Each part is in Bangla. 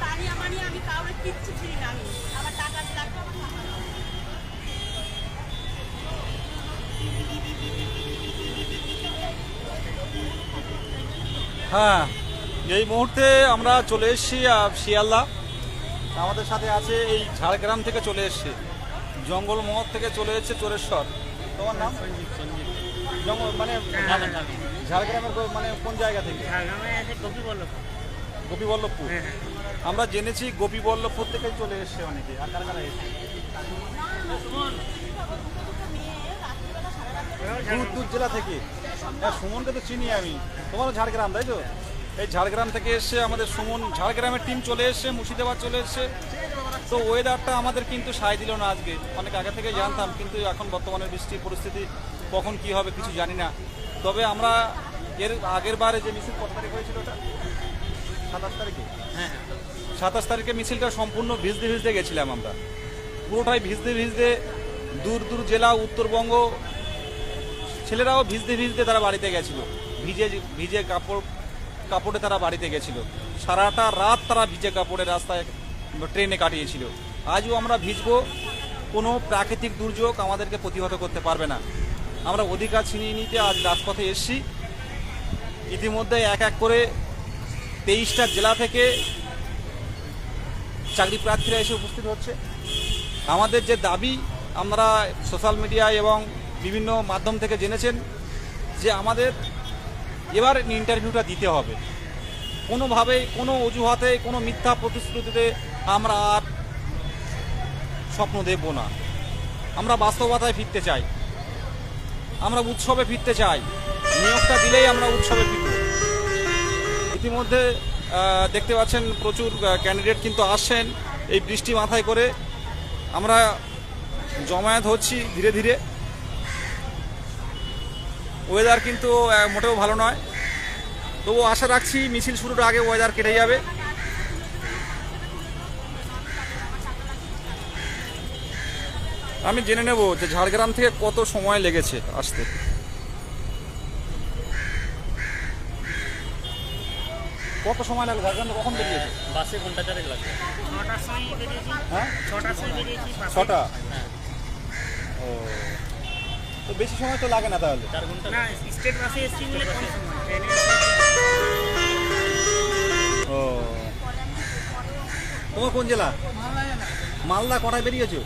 তানি আমানি আমি কাউরে কিচ্ছু চিনি না আমি। আমার টাকা লাগবে আমার হ্যাঁ এই মুহূর্তে আমরা চলে এসেছি শিয়ালদা। আমাদের সাথে আছে এই ঝাড়গ্রাম থেকে চলে এসেছি। জঙ্গল মহল থেকে চলে এসেছে চোরেশ্বর। তোমার নাম? জঙ্গল মানে ঝাড়গ্রামের মানে কোন জায়গা থেকে? ঝাড়গ্রামে এসে কপি বলল গোপীবল্লভপুর আমরা জেনেছি গোপীবল্লভপুর থেকে চলে এসেছে অনেকে। আর কারা কারা এসেছে? দূর দূর জেলা থেকে। হ্যাঁ সুমনকে তো চিনি আমি। তোমারও ঝাড়গ্রাম তাই তো? এই ঝাড়গ্রাম থেকে এসে আমাদের সুমন। ঝাড়গ্রামের টিম চলে এসছে মুর্শিদাবাদ চলে এসছে। তো ওয়েদারটা আমাদের কিন্তু সায় দিল না আজকে। অনেক আগে থেকে জানতাম কিন্তু এখন বর্তমানে বৃষ্টির পরিস্থিতি কখন কি হবে কিছু জানি না। তবে আমরা এর আগের বারে যে মিছিল কত তারিখ হয়েছিল ওটা? সাতাশ তারিখে? হ্যাঁ সাতাশ তারিখে মিছিলটা সম্পূর্ণ ভিজতে ভিজতে গেছিলাম আমরা। পুরোটাই ভিজতে ভিজতে দূর দূর জেলা উত্তরবঙ্গ ছেলেরাও ভিজতে ভিজতে তারা বাড়িতে গেছিল। ভিজে ভিজে কাপড় কাপড়ে তারা বাড়িতে গেছিল। সারাটা রাত তারা ভিজে কাপড়ে রাস্তায় ট্রেনে কাটিয়েছিল। আজও আমরা ভিজবো কোনো প্রাকৃতিক দুর্যোগ আমাদেরকে প্রতিহত করতে পারবে না। আমরা অধিকার ছিনিয়ে নিতে আজ রাজপথে এসছি। ইতিমধ্যে এক এক করে তেইশটা জেলা থেকে চাকরি প্রার্থীরা এসে উপস্থিত হচ্ছে। আমাদের যে দাবি, আমরা সোশ্যাল মিডিয়ায় এবং বিভিন্ন মাধ্যম থেকে জেনেছেন যে আমাদের এবার ইন্টারভিউটা দিতে হবে। কোনোভাবে, কোনো অজুহাতে, কোনো মিথ্যা প্রতিশ্রুতিতে আমরা আর স্বপ্ন দেব না। আমরা বাস্তবতায় ফিরতে চাই। আমরা উৎসবে ফিরতে চাই। নিয়োগটা দিলেই আমরা উৎসবে ফিরব। ইতিমধ্যে দেখতে পাচ্ছেন প্রচুর ক্যান্ডিডেট কিন্তু আসছেন। এই বৃষ্টি মাথায় করে আমরা জমায়েত হচ্ছি ধীরে ধীরে। ওয়েদার কিন্তু মোটেও ভালো নয়। তবু আশা রাখছি মিছিল শুরুর আগে ওয়েদার কেটে যাবে। আমি জেনে নেব যে ঝাড়গ্রাম থেকে কত সময় লেগেছে আসতে। কত সময় লাগল? ঝাড়গ্রাম থেকে কখন বেরিয়েছে? বাসে ঘণ্টা চারেক লাগবে। ছটার সময় বেরিয়েছি। হ্যাঁ? ছটার সময় বেরিয়েছি ছটা? হ্যাঁ। ও। তো বেশি সময় তো লাগে না তাহলে? চার ঘণ্টা না স্টেট বাসে এসেছি বলে কম সময়। ট্রেনে ও। তোমার কোন জেলা। মালদা কটায় বেরিয়েছো?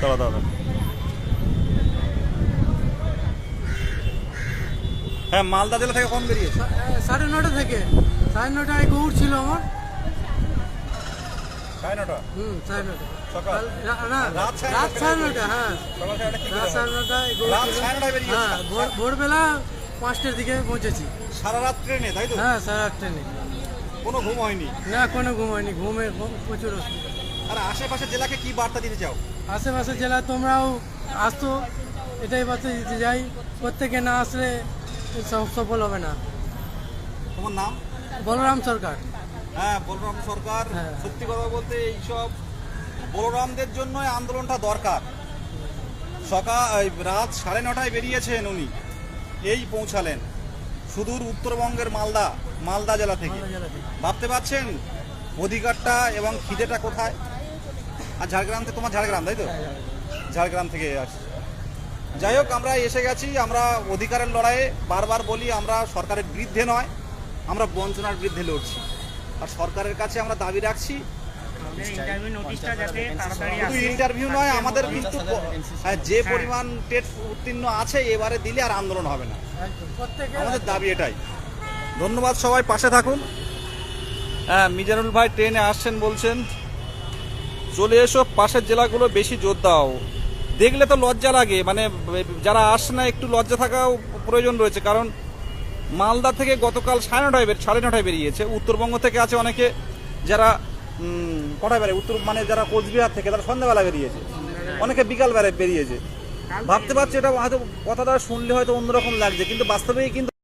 দাঁড়া দাঁড়া। হ্যাঁ মালদা জেলা থেকে কখন বেরিয়েছো। সাড়ে নটা থেকে। সাড়ে নটায় গৌড় ছিল আমার। সাড়ে নটা হুম সাড়ে নটা সকাল। না রাত সাড়ে রাত নটা হ্যাঁ। সাড়ে রাত নটায় রাত হ্যাঁ ভোর- ভোরবেলা পাঁচটার দিকে পৌঁছেছি। সারা রাত ট্রেনে তাই তো? হ্যাঁ সাড়ে আট ট্রেনে। কোনো ঘুম হয়নি? না কোনো ঘুম হয়নি। ঘুমের প- প্রচুর অসুবিধা। আর আশেপাশের জেলাকে কি বার্তা দিতে চাও? আশেপাশের জেলা তোমরাও আসতো এটাই বার্তা দিতে যাই প্রত্যেকে না আসলে সফল হবে না। তোমার নাম? বলরাম সরকার। হ্যাঁ বলরাম সরকার। হ্যাঁ। সত্যি কথা বলতে এইসব বলরামদের জন্য আন্দোলনটা দরকার। সকাল রাত সাড়ে নটায় বেরিয়েছেন উনি। এই পৌঁছালেন। সুদূর উত্তরবঙ্গের মালদা মালদা জেলা থেকে। ভাবতে পারছেন অধিকারটা এবং খিদেটা কোথায়? আর ঝাড়গ্রাম থেকে তোমার ঝাড়গ্রাম তাই তো? ঝাড়গ্রাম থেকে আসছি। যাই হোক আমরা এসে গেছি আমরা অধিকারের লড়াইয়ে। বারবার বলি আমরা সরকারের বিরুদ্ধে নয় আমরা বঞ্চনার বিরুদ্ধে লড়ছি। আর সরকারের কাছে আমরা দাবি রাখছি ইন্টারভিউ নয় আমাদের কিন্তু হ্যাঁ, যে পরিমাণ টেট উত্তীর্ণ আছে এবারে দিলে আর আন্দোলন হবে না। আমাদের দাবি এটাই। ধন্যবাদ সবাই পাশে থাকুন। হ্যাঁ মিজানুল ভাই ট্রেনে আসছেন বলছেন। চলে এসো, পাশের জেলাগুলো বেশি জোর দাও। দেখলে তো লজ্জা লাগে মানে যারা আসছে না, একটু লজ্জা থাকাও প্রয়োজন রয়েছে, কারণ মালদা থেকে গতকাল সাড়ে নটায় সাড়ে নটায় বেরিয়েছে। উত্তরবঙ্গ থেকে আছে অনেকে যারা কটায় বেড়ে উত্তর মানে যারা কোচবিহার থেকে, তারা সন্ধ্যাবেলা বেরিয়েছে। অনেকে বিকাল বেড়ে বেরিয়েছে। ভাবতে পারছি, এটা হয়তো কথাটা শুনলে হয়তো অন্যরকম লাগছে, কিন্তু বাস্তবেই কিন্তু